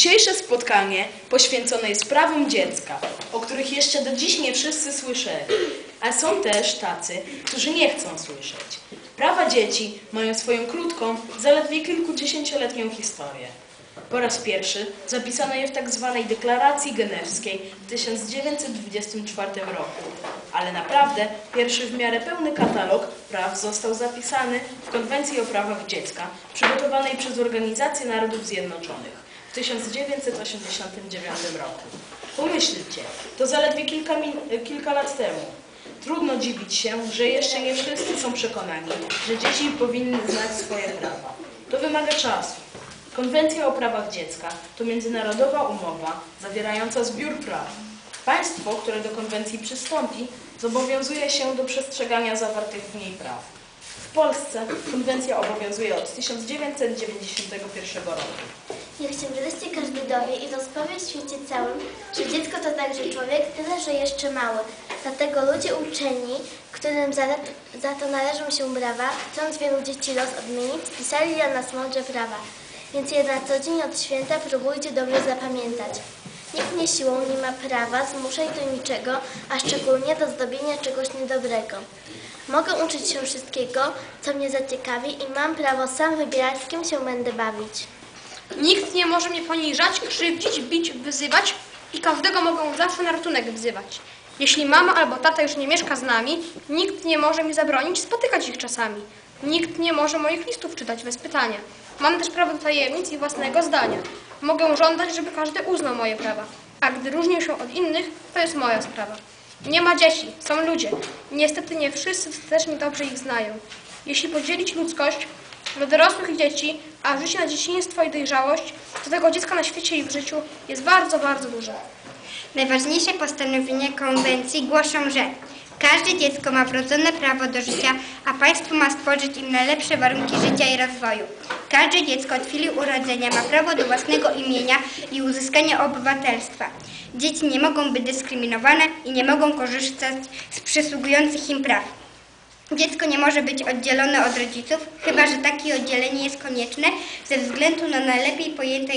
Dzisiejsze spotkanie poświęcone jest prawom dziecka, o których jeszcze do dziś nie wszyscy słyszeli, a są też tacy, którzy nie chcą słyszeć. Prawa dzieci mają swoją krótką, zaledwie kilkudziesięcioletnią historię. Po raz pierwszy zapisano je w tak zwanej Deklaracji Genewskiej w 1924 roku, ale naprawdę pierwszy w miarę pełny katalog praw został zapisany w Konwencji o prawach dziecka, przygotowanej przez Organizację Narodów Zjednoczonych w 1989 roku. Pomyślcie, to zaledwie kilka, kilka lat temu. Trudno dziwić się, że jeszcze nie wszyscy są przekonani, że dzieci powinny znać swoje prawa. To wymaga czasu. Konwencja o prawach dziecka to międzynarodowa umowa zawierająca zbiór praw. Państwo, które do konwencji przystąpi, zobowiązuje się do przestrzegania zawartych w niej praw. W Polsce konwencja obowiązuje od 1991 roku. Niech się wreszcie każdy dowie i rozpowie w świecie całym, że dziecko to także człowiek, tyle że jeszcze mały. Dlatego ludzie uczeni, którym za, za to należą się brawa, chcąc wielu dzieci los odmienić, spisali dla nas mądrze prawa. Więc je na co dzień od święta próbujcie dobrze zapamiętać. Nikt mnie siłą nie ma prawa zmuszać do niczego, a szczególnie do zdobienia czegoś niedobrego. Mogę uczyć się wszystkiego, co mnie zaciekawi i mam prawo sam wybierać, z kim się będę bawić. Nikt nie może mnie poniżać, krzywdzić, bić, wyzywać i każdego mogą zawsze na ratunek wzywać. Jeśli mama albo tata już nie mieszka z nami, nikt nie może mi zabronić spotykać ich czasami. Nikt nie może moich listów czytać bez pytania. Mam też prawo do tajemnic i własnego zdania. Mogę żądać, żeby każdy uznał moje prawa. A gdy różnię się od innych, to jest moja sprawa. Nie ma dzieci, są ludzie. Niestety nie wszyscy też mi dobrze ich znają. Jeśli podzielić ludzkość do dorosłych dzieci, a życie na dzieciństwo i dojrzałość, to tego dziecka na świecie i w życiu jest bardzo, bardzo dużo. Najważniejsze postanowienia konwencji głoszą, że każde dziecko ma wrodzone prawo do życia, a państwo ma stworzyć im najlepsze warunki życia i rozwoju. Każde dziecko od chwili urodzenia ma prawo do własnego imienia i uzyskania obywatelstwa. Dzieci nie mogą być dyskryminowane i nie mogą korzystać z przysługujących im praw. Dziecko nie może być oddzielone od rodziców, chyba że takie oddzielenie jest konieczne ze względu na najlepiej pojęte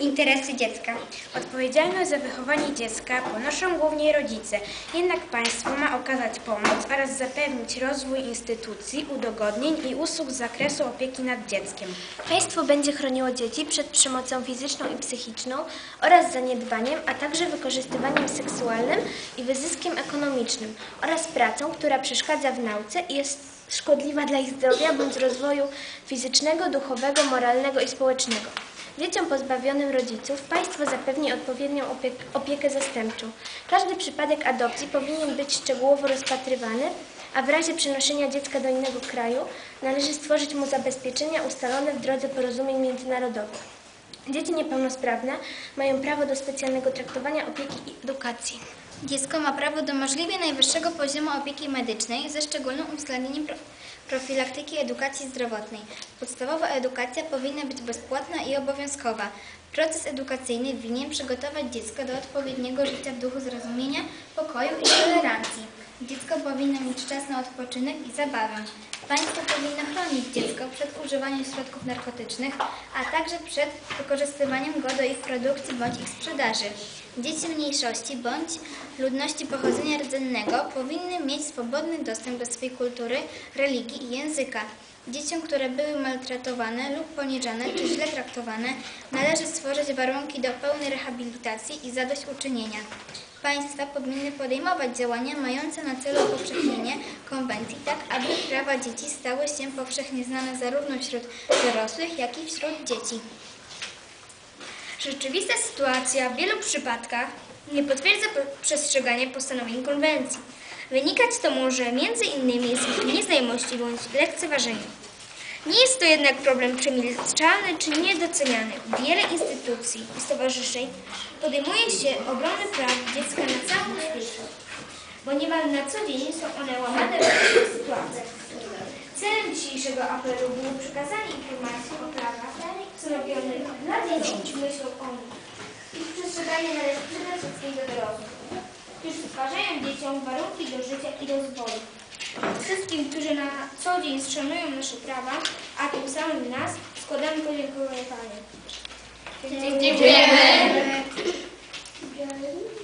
interesy dziecka. Odpowiedzialność za wychowanie dziecka ponoszą głównie rodzice, jednak państwo ma okazać pomoc oraz zapewnić rozwój instytucji, udogodnień i usług z zakresu opieki nad dzieckiem. Państwo będzie chroniło dzieci przed przemocą fizyczną i psychiczną oraz zaniedbaniem, a także wykorzystywaniem seksualnym i wyzyskiem ekonomicznym oraz pracą, która przeszkadza w nauce i jest szkodliwa dla ich zdrowia bądź rozwoju fizycznego, duchowego, moralnego i społecznego. Dzieciom pozbawionym rodziców państwo zapewni odpowiednią opiek- opiekę zastępczą. Każdy przypadek adopcji powinien być szczegółowo rozpatrywany, a w razie przenoszenia dziecka do innego kraju należy stworzyć mu zabezpieczenia ustalone w drodze porozumień międzynarodowych. Dzieci niepełnosprawne mają prawo do specjalnego traktowania, opieki i edukacji. Dziecko ma prawo do możliwie najwyższego poziomu opieki medycznej ze szczególnym uwzględnieniem pro profilaktyki edukacji zdrowotnej. Podstawowa edukacja powinna być bezpłatna i obowiązkowa. Proces edukacyjny winien przygotować dziecko do odpowiedniego życia w duchu zrozumienia, pokoju i tolerancji. Dziecko powinno mieć czas na odpoczynek i zabawę. Państwo powinno chronić dziecko przed używaniem środków narkotycznych, a także przed wykorzystywaniem go do ich produkcji bądź ich sprzedaży. Dzieci mniejszości bądź ludności pochodzenia rdzennego powinny mieć swobodny dostęp do swej kultury, religii i języka. Dzieciom, które były maltretowane lub poniżane czy źle traktowane, należy stworzyć warunki do pełnej rehabilitacji i zadośćuczynienia. Państwa powinny podejmować działania mające na celu upowszechnienie konwencji, tak aby prawa dzieci stały się powszechnie znane zarówno wśród dorosłych, jak i wśród dzieci. Rzeczywista sytuacja w wielu przypadkach nie potwierdza po- przestrzegania postanowień konwencji. Wynikać to może między innymi z ich nieznajomości bądź lekceważenia. Nie jest to jednak problem przemilczalny czy niedoceniany. Wiele instytucji i stowarzyszeń podejmuje się obrony praw dziecka na całym świecie, bo niemal na co dzień są one łamane w różnych sytuacjach. Celem dzisiejszego apelu było przekazanie informacji o prawach zrobionych na dziesięć myślą o nich. Ich przestrzeganie należy przede wszystkim do dorosłych, którzy stwarzają dzieciom warunki do życia i rozwoju. Wszystkim, którzy na co dzień szanują nasze prawa, a tym samym nas, składamy podziękowanie. Dziękujemy. Dziękujemy.